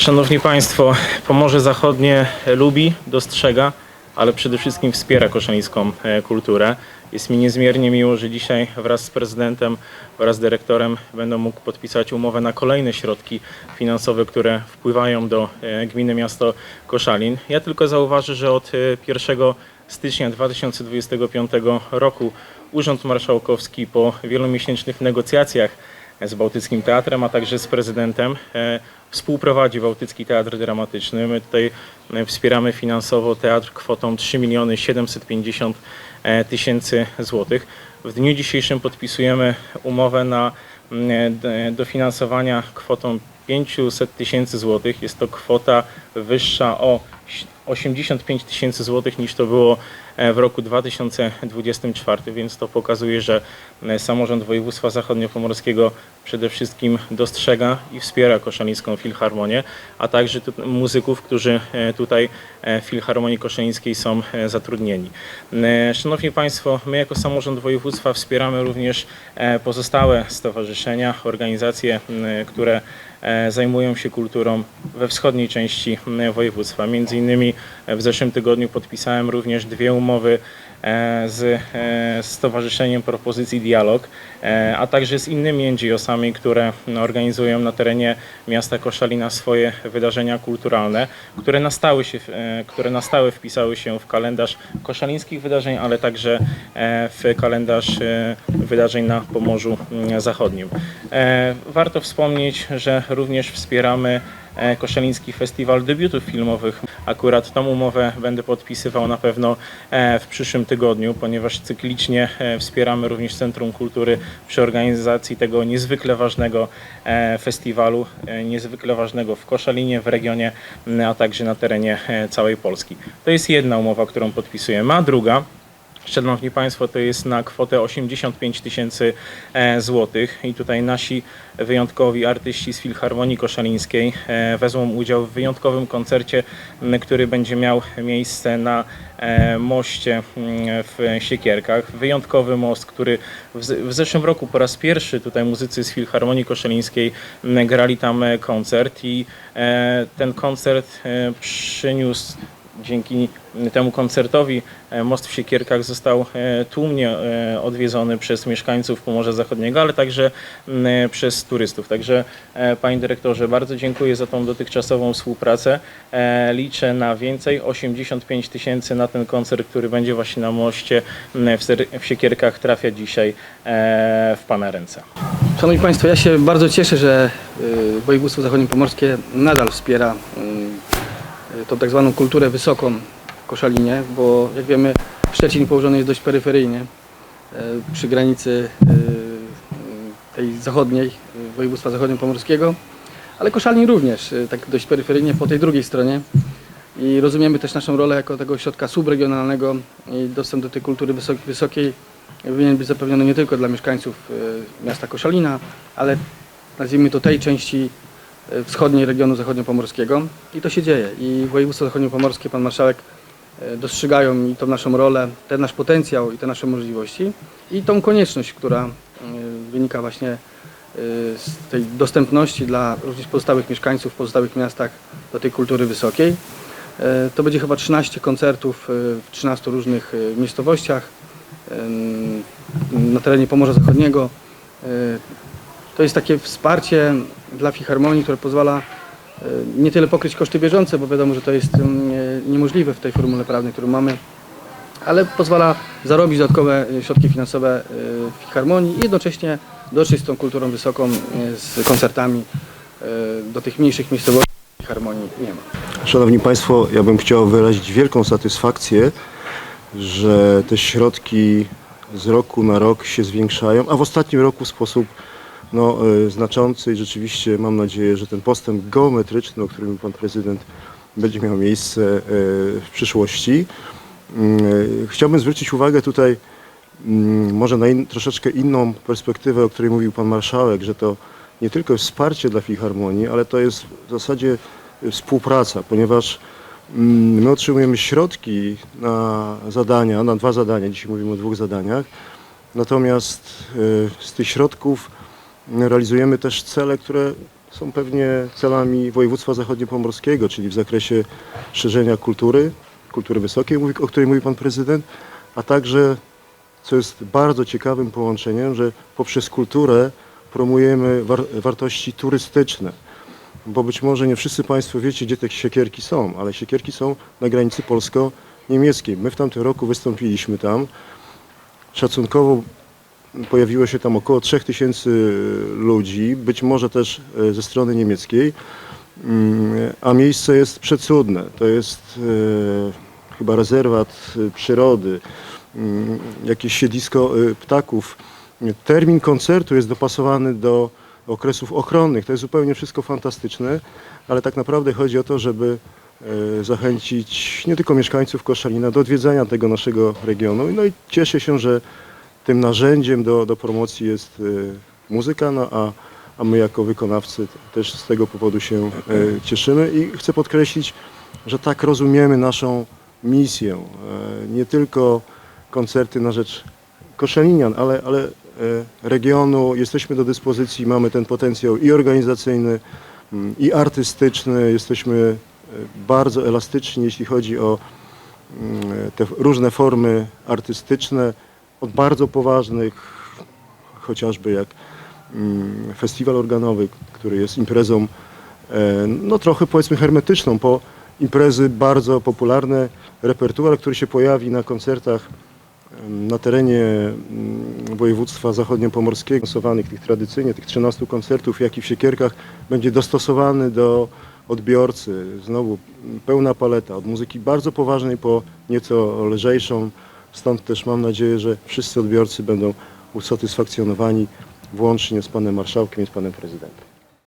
Szanowni Państwo, Pomorze Zachodnie lubi, dostrzega, ale przede wszystkim wspiera koszalińską e, kulturę. Jest mi niezmiernie miło, że dzisiaj wraz z prezydentem oraz dyrektorem będę mógł podpisać umowę na kolejne środki finansowe, które wpływają do e, gminy miasto Koszalin. Ja tylko zauważę, że od e, 1 stycznia 2025 roku Urząd Marszałkowski po wielomiesięcznych negocjacjach z Bałtyckim Teatrem, a także z prezydentem. E, Współprowadzi Bałtycki Teatr Dramatyczny. My tutaj e, wspieramy finansowo teatr kwotą 3 miliony 750 e, tysięcy złotych. W dniu dzisiejszym podpisujemy umowę na mm, dofinansowania kwotą 500 tysięcy złotych. Jest to kwota wyższa o 85 tysięcy złotych niż to było e, w roku 2024, więc to pokazuje, że e, samorząd województwa zachodniopomorskiego przede wszystkim dostrzega i wspiera Koszalińską Filharmonię, a także muzyków, którzy e, tutaj w Filharmonii Koszalińskiej są zatrudnieni. Szanowni Państwo, my jako samorząd województwa wspieramy również pozostałe stowarzyszenia, organizacje, które zajmują się kulturą we wschodniej części województwa. Między innymi e, w zeszłym tygodniu podpisałem również dwie umowy e, z e, Stowarzyszeniem Propozycji Dialog, e, a także z innymi NGO-sami, które no, organizują na terenie miasta Koszalina swoje wydarzenia kulturalne, które na stałe, się, e, które na stałe wpisały się w kalendarz koszalińskich wydarzeń, ale także e, w kalendarz e, wydarzeń na Pomorzu mm, Zachodnim. E, Warto wspomnieć, że również wspieramy e, Koszaliński Festiwal Debiutów Filmowych. Akurat tą umowę będę podpisywał na pewno e, w przyszłym tygodniu, ponieważ cyklicznie e, wspieramy również Centrum Kultury przy organizacji tego niezwykle ważnego e, festiwalu, niezwykle ważnego w Koszalinie, w regionie, m, a także na terenie całej Polski. To jest jedna umowa, którą podpisujemy, a druga Szanowni Państwo, to jest na kwotę 85 tysięcy e, złotych i tutaj nasi wyjątkowi artyści z Filharmonii Koszalińskiej e, wezmą udział w wyjątkowym koncercie, który będzie miał miejsce na e, moście w Siekierkach. Wyjątkowy most, który w, zeszłym roku po raz pierwszy tutaj muzycy z Filharmonii Koszalińskiej grali tam koncert i ten koncert przyniósł dzięki temu koncertowi e, most w Siekierkach został e, tłumnie e, odwiedzony przez mieszkańców Pomorza Zachodniego, ale także przez turystów. Także Panie Dyrektorze, bardzo dziękuję za tą dotychczasową współpracę. Liczę na więcej, 85 tysięcy na ten koncert, który będzie właśnie na moście w Siekierkach trafia dzisiaj w Pana ręce. Szanowni Państwo, ja się bardzo cieszę, że województwo zachodniopomorskie nadal wspiera tą tak zwaną kulturę wysoką w Koszalinie, bo jak wiemy Szczecin położony jest dość peryferyjnie y, przy granicy y, y, tej zachodniej y, województwa zachodniopomorskiego, ale Koszalin również y, tak dość peryferyjnie po tej drugiej stronie. I rozumiemy też naszą rolę jako tego ośrodka subregionalnego i dostęp do tej kultury wysok- wysokiej powinien być zapewniony nie tylko dla mieszkańców miasta Koszalina, ale nazwijmy to tej części wschodniej regionu zachodniopomorskiego i to się dzieje. I województwo zachodniopomorskie, pan marszałek e, dostrzegają i tą naszą rolę, ten nasz potencjał i te nasze możliwości i tą konieczność, która e, wynika właśnie e, z tej dostępności dla również pozostałych mieszkańców w pozostałych miastach do tej kultury wysokiej. E, To będzie chyba 13 koncertów e, w 13 różnych e, miejscowościach na terenie Pomorza Zachodniego. E, To jest takie wsparcie dla Filharmonii, które pozwala e, nie tyle pokryć koszty bieżące, bo wiadomo, że to jest nie- niemożliwe w tej formule prawnej, którą mamy, ale pozwala zarobić dodatkowe e, środki finansowe e, w Filharmonii i jednocześnie dotrzeć z tą kulturą wysoką, z koncertami do tych mniejszych miejscowości Filharmonii nie ma. Szanowni Państwo, ja bym chciał wyrazić wielką satysfakcję, że te środki z roku na rok się zwiększają, a w ostatnim roku w sposób no, e, znaczący i rzeczywiście mam nadzieję, że ten postęp geometryczny, o którym Pan Prezydent będzie miał miejsce e, w przyszłości. E, Chciałbym zwrócić uwagę tutaj mm, może na in, troszeczkę inną perspektywę, o której mówił Pan Marszałek, że to nie tylko jest wsparcie dla Filharmonii, ale to jest w zasadzie współpraca, ponieważ mm, my otrzymujemy środki na zadania, na dwa zadania, dzisiaj mówimy o dwóch zadaniach, natomiast z tych środków realizujemy też cele, które są pewnie celami województwa zachodniopomorskiego, czyli w zakresie szerzenia kultury, kultury wysokiej, o której mówi pan prezydent, a także, co jest bardzo ciekawym połączeniem, że poprzez kulturę promujemy war- wartości turystyczne. Bo być może nie wszyscy Państwo wiecie, gdzie te siekierki są, ale siekierki są na granicy polsko-niemieckiej. My w tamtym roku wystąpiliśmy tam. Szacunkowo pojawiło się tam około 3000 ludzi, być może też e, ze strony niemieckiej, Mm, a miejsce jest przecudne. To jest e, chyba rezerwat e, przyrody, mm, jakieś siedlisko ptaków. Termin koncertu jest dopasowany do okresów ochronnych. To jest zupełnie wszystko fantastyczne, ale tak naprawdę chodzi o to, żeby zachęcić nie tylko mieszkańców Koszalina do odwiedzania tego naszego regionu. No i cieszę się, że tym narzędziem do, do promocji jest e, muzyka, no a, a my jako wykonawcy też z tego powodu się e, cieszymy i chcę podkreślić, że tak rozumiemy naszą misję. E, Nie tylko koncerty na rzecz Koszalinian, ale, ale regionu. Jesteśmy do dyspozycji, mamy ten potencjał i organizacyjny, mm, i artystyczny. Jesteśmy bardzo elastyczni, jeśli chodzi o mm, te różne formy artystyczne, od bardzo poważnych, chociażby jak mm, festiwal organowy, który jest imprezą e, no trochę powiedzmy hermetyczną, po imprezy bardzo popularne, repertuar, który się pojawi na koncertach na terenie mm, województwa zachodniopomorskiego, stosowanych tych tradycyjnie, tych 13 koncertów, jak i w Siekierkach, będzie dostosowany do odbiorcy. Znowu mm, pełna paleta, od muzyki bardzo poważnej po nieco lżejszą. Stąd też mam nadzieję, że wszyscy odbiorcy będą usatysfakcjonowani, włącznie z panem marszałkiem i z panem prezydentem.